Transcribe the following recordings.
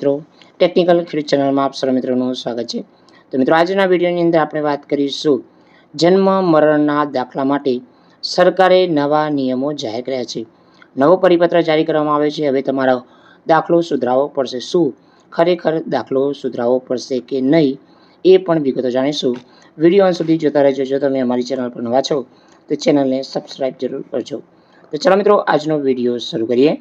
મિત્રો. ટેકનિકલ ખેડૂત ચેનલમાં આપ સર્વ મિત્રોનું સ્વાગત છે. તો મિત્રો, આજના વિડીયોની અંદર આપણે વાત કરીશું જન્મ મરણના દાખલા માટે સરકારે નવા નિયમો જાહેર કર્યા છે. નવો પરિપત્ર જારી કરવામાં આવ્યો છે. હવે તમારો દાખલો સુધરાવવો પડશે. શું ખરેખર દાખલો સુધરાવવો પડશે કે નહીં એ પણ વિગતો જાણીશું. વીડિયો અંત સુધી જોતા રહેજો. જો તમે અમારી ચેનલ પર નવા છો, તો ચેનલને સબસ્ક્રાઈબ જરૂર કરજો. તો ચાલો મિત્રો, આજનો વીડિયો શરૂ કરીએ.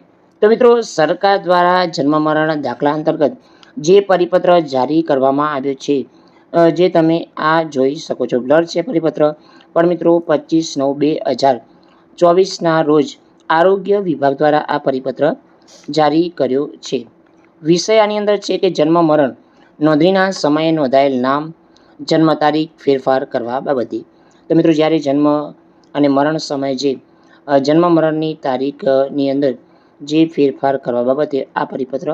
તો મિત્રો, સરકાર દ્વારા જન્મ મરણ દાખલા અંતર્ગત જે પરિપત્ર જારી કરવામાં આવ્યો છે જે તમે આ જોઈ શકો છો. બ્લર છે પરિપત્ર, પણ મિત્રો, પચીસ નવ બે હજાર ચોવીસના રોજ આરોગ્ય વિભાગ દ્વારા આ પરિપત્ર જારી કર્યો છે. વિષય આની અંદર છે કે જન્મ મરણ નોંધણીના સમયે નોંધાયેલ નામ, જન્મ તારીખ, ફેરફાર કરવા બાબતે. તો મિત્રો, જ્યારે જન્મ અને મરણ સમયે જે જન્મ મરણની તારીખની અંદર જે ફેરફાર કરવા બાબતે આ પરિપત્ર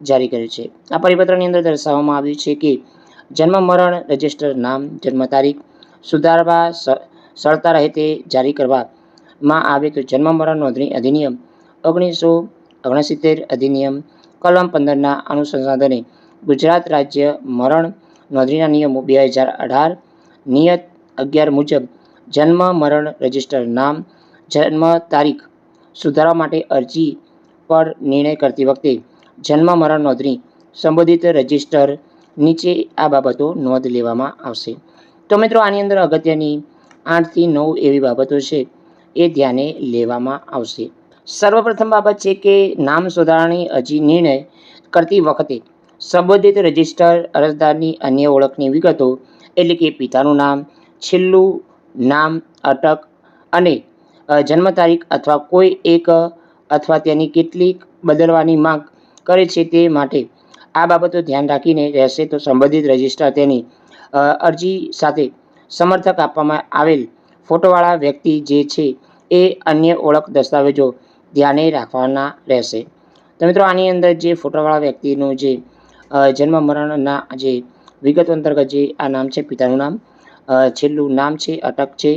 જારી કર્યો છે. આ પરિપત્રની અંદર દર્શાવવામાં આવ્યું છે કે જન્મ, મરણ, રજિસ્ટર, નામ, જન્મ તારીખ સુધારવા સરળતા રહે તે જારી કરવામાં આવે તો જન્મ, મરણ નોંધણી અધિનિયમ ઓગણીસો ઓગણસિત્તેર અધિનિયમ કલમ પંદરના અનુસંધાને ગુજરાત રાજ્ય મરણ નોંધણીના નિયમો બે હજાર અઢાર નિયત અગિયાર મુજબ જન્મ, મરણ, રજિસ્ટર, નામ, જન્મ તારીખ સુધારવા માટે અરજી પર નિર્ણય કરતી વખતે જન્મ મરણ નોંધણી સંબંધિત રજિસ્ટર નીચે આ બાબતો નોંધ લેવામાં આવશે. તો મિત્રો, આની અંદર અગત્યની આઠથી નવ એવી બાબતો છે એ ધ્યાને લેવામાં આવશે. સર્વપ્રથમ બાબત છે કે નામ સુધારણી અરજી નિર્ણય કરતી વખતે સંબંધિત રજિસ્ટર અરજદારની અન્ય ઓળખની વિગતો, એટલે કે પિતાનું નામ, છેલ્લું નામ, અટક અને જન્મ તારીખ અથવા કોઈ એક અથવા તેની કેટલીક બદલવાની માંગ કરે છે તે માટે આ બાબતો ધ્યાન રાખીને રહેશે તો સંબંધિત રજિસ્ટર તેની અરજી સાથે સમર્થક આપવામાં આવેલ ફોટોવાળા વ્યક્તિ જે છે એ અન્ય ઓળખ દસ્તાવેજો ધ્યાને રાખવાના રહેશે. તો મિત્રો, આની અંદર જે ફોટોવાળા વ્યક્તિનું જે જન્મ મરણના જે વિગત અંતર્ગત જે આ નામ છે, પિતાનું નામ છેલ્લું નામ છે, અટક છે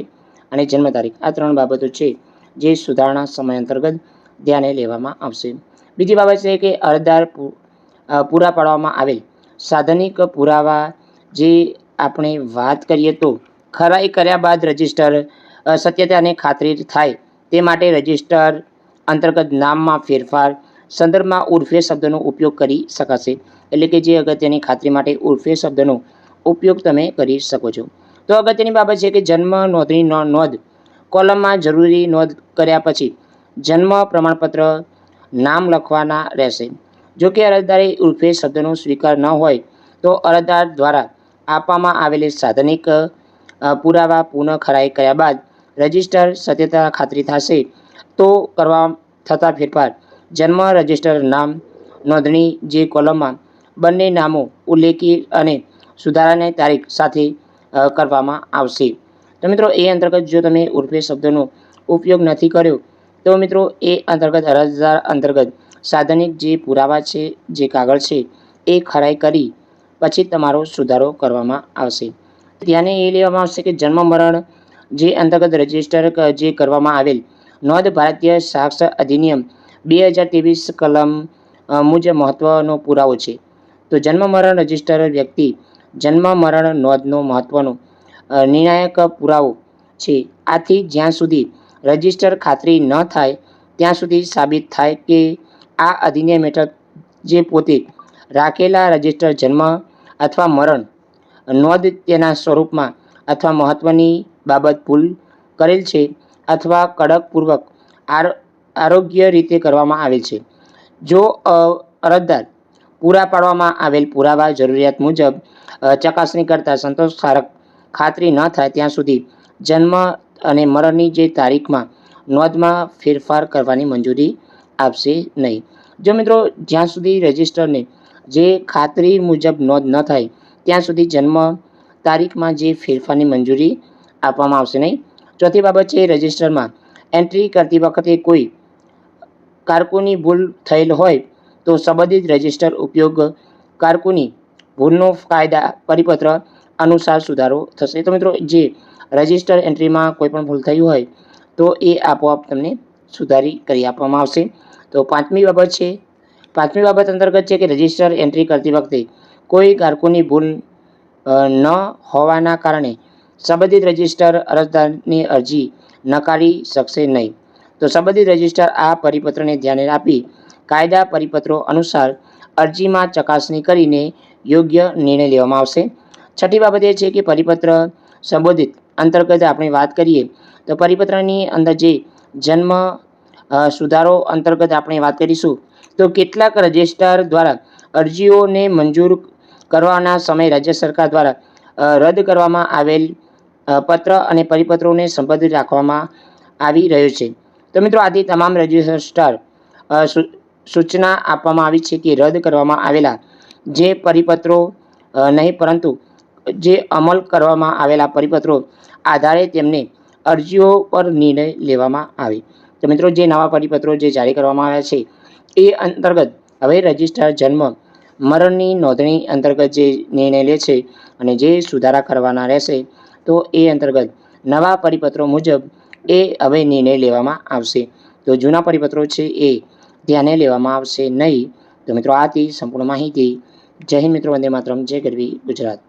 અને જન્મ તારીખ, આ ત્રણ બાબતો છે જે સુધારણા સમય અંતર્ગત ધ્યાને લેવામાં આવશે. બીજી બાબત છે કે અરજદાર પૂરા પાડવામાં આવેલ. સાધનિક પુરાવા જે આપણે વાત કરીએ તો ખરાઈ કર્યા બાદ રજિસ્ટર સત્યતાને ખાતરી થાય તે માટે રજિસ્ટર અંતર્ગત નામમાં ફેરફાર, સંદર્ભમાં ઉર્ફે શબ્દનો ઉપયોગ કરી શકાશે. એટલે કે જે અગત્યની ખાતરી માટે ઉર્ફે શબ્દનો ઉપયોગ તમે કરી શકો છો. તો અગત્યની બાબત છે કે જન્મ નોંધણી નોંધ. કોલમમાં જરૂરી નોંધ કર્યા પછી જન્મ પ્રમાણપત્ર નામ લખવાના રહેશે. જો કે અરજદારે ઉર્ફે શબ્દનો સ્વીકાર ન હોય, તો અરજદાર દ્વારા આપવામાં આવેલી સાધનિક પુરાવા પુનઃ ખરાઈ કર્યા બાદ રજિસ્ટર સત્યતા ખાતરી થશે, તો કરવા થતા ફેરફાર. જન્મ, રજિસ્ટર નામ, નોંધણી જે કોલમમાં બંને નામો ઉલ્લેખી અને સુધારાની તારીખ સાથે કરવામાં આવશે. તો મિત્રો, એ અંતર્ગત જો તમે ઉર્ફે શબ્દનો ઉપયોગ નથી કર્યો તો મિત્રો, એ અંતર્ગત અરજદાર અંતર્ગત સાધનિક જે પુરાવા છે, જે કાગળ છે, એ ખરાઈ કરી પછી તમારો સુધારો કરવામાં આવશે. ધ્યાને એ લેવામાં આવશે કે જન્મ મરણ જે અંતર્ગત રજિસ્ટર જે કરવામાં આવેલ નોંધ ભારતીય સાક્ષર અધિનિયમ બે હજાર ત્રેવીસ કલમ મુજબ મહત્વનો પુરાવો છે. તો જન્મ મરણ રજિસ્ટર વ્યક્તિ જન્મ મરણ નોંધનો મહત્વનો નિર્ણાયક પુરાવો છે. આથી જ્યાં સુધી રજિસ્ટર ખાતરી ન થાય, ત્યાં સુધી સાબિત થાય કે આ અધિનિયમ હેઠળ જે પોતે રાખેલા રજિસ્ટર જન્મ અથવા મરણ નોંધ તેના સ્વરૂપમાં અથવા મહત્ત્વની બાબત ભૂલ કરેલ છે અથવા કડકપૂર્વક આર, આરોગ્ય રીતે કરવામાં આવેલ છે. જો અરજદાર પૂરા પાડવામાં આવેલ પુરાવા જરૂરિયાત મુજબ ચકાસણી કરતાં સંતોષકારક ખાતરી ન થાય, ત્યાં સુધી જન્મ અને મરણની જે તારીખમાં નોંધમાં ફેરફાર કરવાની મંજૂરી આપશે નહીં. જો મિત્રો, જ્યાં સુધી રજિસ્ટરને જે ખાતરી મુજબ નોંધ ન થાય, ત્યાં સુધી જન્મ તારીખમાં જે ફેરફારની મંજૂરી આપવામાં આવશે નહીં. ચોથી બાબત છે રજિસ્ટરમાં એન્ટ્રી કરતી વખતે કોઈ કારકુની ભૂલ થયેલ હોય તો સંબંધિત રજિસ્ટર ઉપયોગ કારકુની ભૂલનો કાયદા પરિપત્ર અનુસાર સુધારો થશે. તો મિત્રો, જે રજિસ્ટર એન્ટ્રીમાં કોઈ પણ ભૂલ થઈ હોય, તો એ આપોઆપ તમને સુધારી કરી આપવામાં આવશે. તો પાંચમી બાબત છે, પાંચમી બાબત અંતર્ગત છે કે રજિસ્ટર એન્ટ્રી કરતી વખતે કોઈ કારકુની ભૂલ ન હોવાના કારણે સંબંધિત રજિસ્ટર અરજદારની અરજી નકારી શકશે નહીં. તો સંબંધિત રજિસ્ટર આ પરિપત્રને ધ્યાને આપી કાયદા પરિપત્રો અનુસાર અરજીમાં ચકાસણી કરીને યોગ્ય નિર્ણય લેવામાં આવશે. છઠ્ઠી બાબત એ છે કે પરિપત્ર સંબોધિત. અંતર્ગત આપણે વાત કરીએ તો પરિપત્રની અંદર જે જન્મ સુધારો અંતર્ગત આપણે વાત કરીશું, તો કેટલાક રજિસ્ટર દ્વારા અરજીઓને મંજૂર કરવાના સમયે રાજ્ય સરકાર દ્વારા રદ કરવામાં આવેલ પત્ર અને પરિપત્રોને સંબંધિત રાખવામાં આવી રહ્યો છે. તો મિત્રો, આથી તમામ રજિસ્ટર સૂચના આપવામાં આવી છે કે રદ કરવામાં આવેલા જે પરિપત્રો નહીં, પરંતુ જે અમલ કરવામાં આવેલા પરિપત્રો આધારે તેમને અરજીઓ પર નિર્ણય લેવામાં આવે. તો મિત્રો, જે નવા પરિપત્રો જે જારી કરવામાં આવ્યા છે, એ અંતર્ગત હવે રજિસ્ટ્રાર જન્મ મરણની નોંધણી અંતર્ગત જે નિર્ણય લે છે અને જે સુધારા કરવાના રહેશે, તો એ અંતર્ગત નવા પરિપત્રો મુજબ એ હવે નિર્ણય લેવામાં આવશે. તો જૂના પરિપત્રો છે એ ધ્યાને લેવામાં આવશે નહીં. તો મિત્રો, આથી સંપૂર્ણ માહિતી. જય હિન્દ મિત્રો, વંદે માતરમ. જય ગરવી ગુજરાત.